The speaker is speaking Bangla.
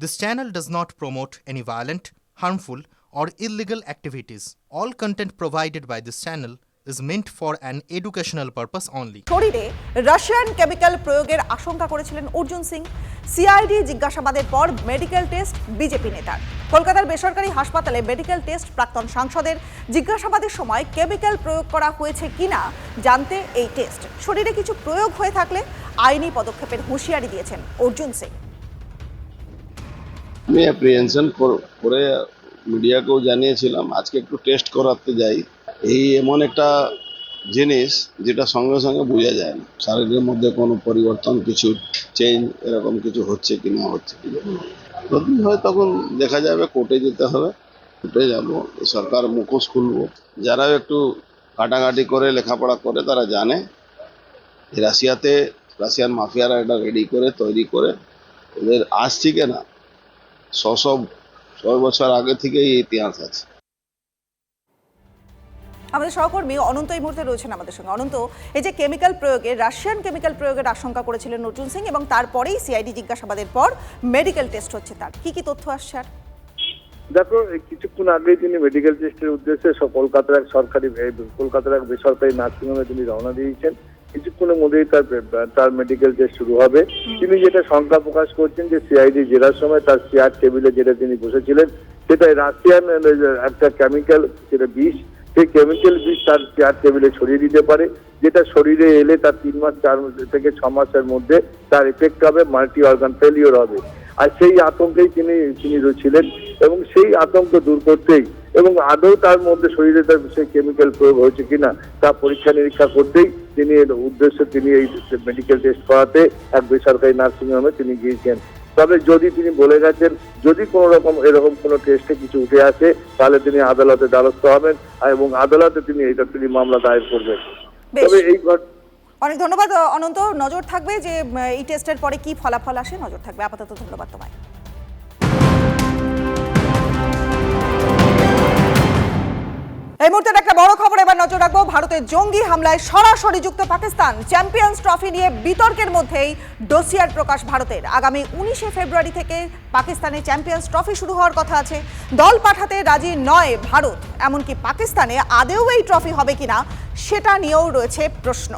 This channel does not promote any violent, harmful, or illegal activities. All content provided by this channel is meant for an educational purpose only. শরীরে রাশিয়ান কেমিক্যাল প্রয়োগের আশঙ্কা করেছিলেন অর্জুন সিং সিআইডি জিজ্ঞাসাবাদের পর মেডিকেল টেস্ট বিজেপি নেতার কলকাতার বেসরকারি হাসপাতালে মেডিকেল টেস্ট প্রাক্তন সাংসদের জিজ্ঞাসাবাদের সময় কেমিক্যাল প্রয়োগ করা হয়েছে কিনা জানতে এই টেস্ট শরীরে কিছু প্রয়োগ হয়ে থাকলে আইনি পদক্ষেপের হুঁশিয়ারি দিয়েছেন অর্জুন সিং আমি অ্যাপ্রিহেনশন করে মিডিয়াকেও জানিয়েছিলাম, আজকে একটু টেস্ট করাতে যাই। এই এমন একটা জিনিস যেটা সঙ্গে সঙ্গে বোঝা যায় না। শরীরের মধ্যে কোনো পরিবর্তন, কিছু চেঞ্জ এরকম কিছু হচ্ছে কি না হচ্ছে কি। যদি হয় তখন দেখা যাবে কোর্টে যেতে হবে কোর্টে যাব, সরকার মুখোশ খুলবো। যারা একটু কাটাকাটি করে, লেখাপড়া করে, তারা জানে রাশিয়াতে, রাশিয়ান মাফিয়ারা এটা রেডি করে, তৈরি করে ওদের আজ থেকে না? ছশো ছয় বছর আগে থেকেই এই ইতিহাস আছে। আমাদের সহকর্মী অনন্ত এই মুহূর্তে রয়েছেন আমাদের সঙ্গে। অনন্ত এই যে কেমিক্যাল প্রয়োগে রাশিয়ান কেমিক্যাল প্রয়োগের আশঙ্কা করেছিলেন অর্জুন সিং এবং তারপরেই সিআইডি জিজ্ঞাসাবাদের পর মেডিকেল টেস্ট হচ্ছে তার। কি কি তথ্য আসছে আর? দেখো কিছুক্ষণ আগেই তিনি মেডিকেল টেস্টের উদ্দেশ্যে কলকাতার এক সরকারি কলকাতার এক বেসরকারি নার্সিংহোমে তিনি রওনা দিয়েছেন। কিছুক্ষণের মধ্যেই তার তার মেডিকেল টেস্ট শুরু হবে। তিনি যেটা শঙ্কা প্রকাশ করছেন যে সিআইডি জেরার সময় তার চেয়ার টেবিলে যেটা তিনি বসেছিলেন সেটা রাশিয়ান একটা কেমিক্যাল যেটা বিষ সেই কেমিক্যাল বিষ তার চেয়ার টেবিলে ছড়িয়ে দিতে পারে যেটা শরীরে এলে তার তিন মাস চার মাস থেকে ছ মাসের মধ্যে তার এফেক্ট হবে মাল্টি অর্গান ফেলিওর হবে। আর সেই আতঙ্কেই তিনি তিনি ছিলেন এবং সেই আতঙ্ক দূর করতেই এবং আদৌ তার মধ্যে শরীরে তার সেই কেমিক্যাল প্রয়োগ হয়েছে কিনা তা পরীক্ষা নিরীক্ষা করতেই তিনি এর উদ্দেশ্যে তিনি এই মেডিকেল টেস্ট করাতে এক বেসরকারি নার্সিংহোমে তিনি গিয়েছেন। তবে যদি তিনি বলে গেছেন যদি কোনো রকম এরকম কোনো টেস্টে কিছু উঠে আসে তাহলে তিনি আদালতে দ্বারস্থ হবেন এবং আদালতে তিনি এটা তিনি মামলা দায়ের করবেন। তবে এই অনেক ধন্যবাদ অনন্ত। নজর থাকবে যে এই টেস্টের পরে কি ফলাফল আসে নজর থাকবে। আপাতত ধন্যবাদ তোমায়। মুহূর্তে একটা বড় খবর এবার নজর রাখব। ভারতের জঙ্গি হামলায় সরাসরি যুক্ত পাকিস্তান। চ্যাম্পিয়ন্স ট্রফি নিয়ে বিতর্কের মধ্যেই ডোসিয়ার প্রকাশ ভারতের। আগামী উনিশে ফেব্রুয়ারি থেকে পাকিস্তানে চ্যাম্পিয়ন্স ট্রফি শুরু হওয়ার কথা আছে। দল পাঠাতে রাজি নয় ভারত। এমনকি পাকিস্তানে আদেও এই ট্রফি হবে কিনা, সেটা নিয়েও রয়েছে প্রশ্ন।